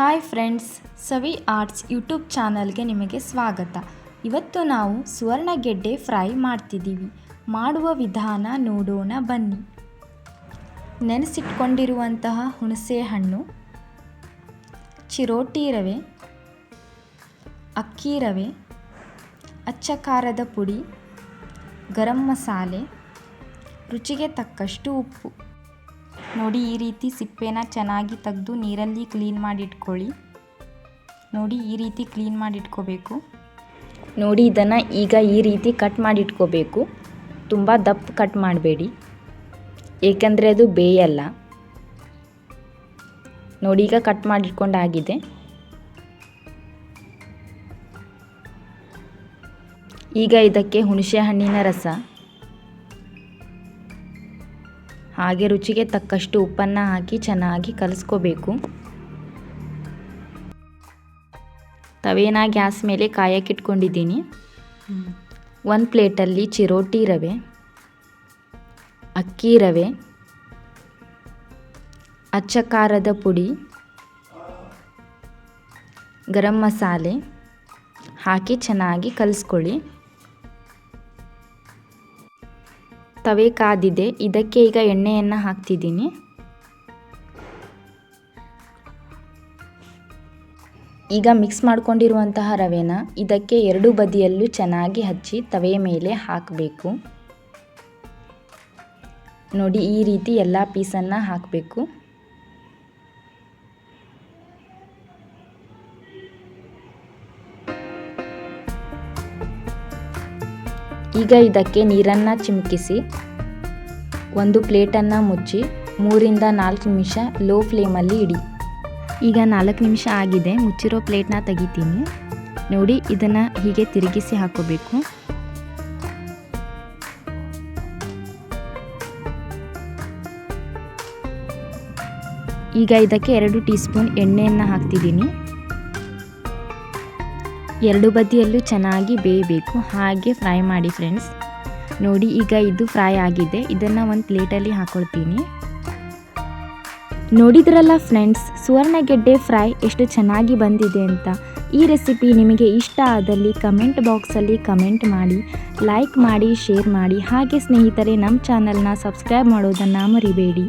Hi friends Savi arts YouTube ಚಾನಲ್ಗೆ ನಿಮಗೆ ಸ್ವಾಗತ. ಇವತ್ತು ನಾವು ಸುವರ್ಣಗೆಡ್ಡೆ ಫ್ರೈ ಮಾಡ್ತಿದ್ದೀವಿ. ಮಾಡುವ ವಿಧಾನ ನೋಡೋಣ ಬನ್ನಿ. ನೆನೆಸಿಟ್ಕೊಂಡಿರುವಂತಹ ಹುಣಸೆ ಹಣ್ಣು, ಚಿರೋಟಿ ರವೆ, ಅಕ್ಕಿ ರವೆ, ಅಚ್ಚ ಖಾರದ ಪುಡಿ, ಗರಂ ಮಸಾಲೆ, ರುಚಿಗೆ ತಕ್ಕಷ್ಟು ಉಪ್ಪು. ನೋಡಿ ಈ ರೀತಿ ಸಿಪ್ಪೆನ ಚೆನ್ನಾಗಿ ತೆಗೆದು ನೀರಲ್ಲಿ ಕ್ಲೀನ್ ಮಾಡಿಟ್ಕೊಳ್ಳಿ. ನೋಡಿ ಈ ರೀತಿ ಕ್ಲೀನ್ ಮಾಡಿಟ್ಕೋಬೇಕು. ನೋಡಿ ಇದನ್ನು ಈಗ ಈ ರೀತಿ ಕಟ್ ಮಾಡಿಟ್ಕೋಬೇಕು. ತುಂಬ ದಪ್ಪ ಕಟ್ ಮಾಡಬೇಡಿ. ಏಕೆಂದರೆ ಅದು ಬೇಯಲ್ಲ. ನೋಡಿ ಈಗ ಕಟ್ ಮಾಡಿಟ್ಕೊಂಡಾಗಿದೆ ಈಗ ಇದಕ್ಕೆ ಹುಣಸೆ ಹಣ್ಣಿನ ರಸ. ಹಾಗೆ ರುಚಿಗೆ ತಕ್ಕಷ್ಟು ಉಪ್ಪನ್ನು ಹಾಕಿ ಚೆನ್ನಾಗಿ ಕಲಿಸ್ಕೋಬೇಕು. ತವೇನ ಗ್ಯಾಸ್ ಮೇಲೆ ಕಾಯಕ್ಕಿಟ್ಕೊಂಡಿದ್ದೀನಿ ಒಂದು ಪ್ಲೇಟಲ್ಲಿ ಚಿರೋಟಿ ರವೆ, ಅಕ್ಕಿ ರವೆ, ಅಚ್ಚ ಖಾರದ ಪುಡಿ, ಗರಂ ಮಸಾಲೆ ಹಾಕಿ ಚೆನ್ನಾಗಿ ಕಲಿಸ್ಕೊಳ್ಳಿ. ತವೆ ಕಾದಿದೆ. ಇದಕ್ಕೆ ಈಗ ಎಣ್ಣೆಯನ್ನು ಹಾಕ್ತಿದ್ದೀನಿ. ಈಗ ಮಿಕ್ಸ್ ಮಾಡ್ಕೊಂಡಿರುವಂತಹ ರವೆನ ಇದಕ್ಕೆ ಎರಡು ಬದಿಯಲ್ಲೂ ಚೆನ್ನಾಗಿ ಹಚ್ಚಿ ತವೆಯ ಮೇಲೆ ಹಾಕಬೇಕು. ನೋಡಿ ಈ ರೀತಿ ಎಲ್ಲ ಪೀಸನ್ನು ಹಾಕಬೇಕು. ಈಗ ಇದಕ್ಕೆ ನೀರನ್ನು ಚಿಮುಕಿಸಿ, ಒಂದು ಪ್ಲೇಟನ್ನು ಮುಚ್ಚಿ, ಮೂರಿಂದ ನಾಲ್ಕು ನಿಮಿಷ ಲೋ ಫ್ಲೇಮಲ್ಲಿ ಇಡಿ. ಈಗ ನಾಲ್ಕು ನಿಮಿಷ ಆಗಿದೆ, ಮುಚ್ಚಿರೋ ಪ್ಲೇಟ್ನ ತೆಗಿತೀನಿ. ನೋಡಿ, ಇದನ್ನು ಹೀಗೆ ತಿರುಗಿಸಿ ಹಾಕೋಬೇಕು. ಈಗ ಇದಕ್ಕೆ ಎರಡು ಟೀ ಸ್ಪೂನ್ ಎಣ್ಣೆಯನ್ನು ಹಾಕ್ತಿದ್ದೀನಿ. ಎರಡು ಬದಿಯಲ್ಲೂ ಚೆನ್ನಾಗಿ ಬೇಯಬೇಕು. ಹಾಗೆ ಫ್ರೈ ಮಾಡಿ ಫ್ರೆಂಡ್ಸ್. ನೋಡಿ, ಈಗ ಇದು ಫ್ರೈ ಆಗಿದೆ. ಇದನ್ನು ಒಂದು ಪ್ಲೇಟಲ್ಲಿ ಹಾಕ್ಕೊಳ್ತೀನಿ ನೋಡಿದ್ರಲ್ಲ ಫ್ರೆಂಡ್ಸ್, ಸುವರ್ಣಗೆಡ್ಡೆ ಫ್ರೈ ಎಷ್ಟು ಚೆನ್ನಾಗಿ ಬಂದಿದೆ ಅಂತ. ಈ ರೆಸಿಪಿ ನಿಮಗೆ ಇಷ್ಟ ಆದಲ್ಲಿ ಕಮೆಂಟ್ ಬಾಕ್ಸಲ್ಲಿ ಕಮೆಂಟ್ ಮಾಡಿ, ಲೈಕ್ ಮಾಡಿ, ಶೇರ್ ಮಾಡಿ. ಹಾಗೆ ಸ್ನೇಹಿತರೆ ನಮ್ಮ ಚಾನಲ್ನ ಸಬ್ಸ್ಕ್ರೈಬ್ ಮಾಡೋದನ್ನು ಮರಿಬೇಡಿ.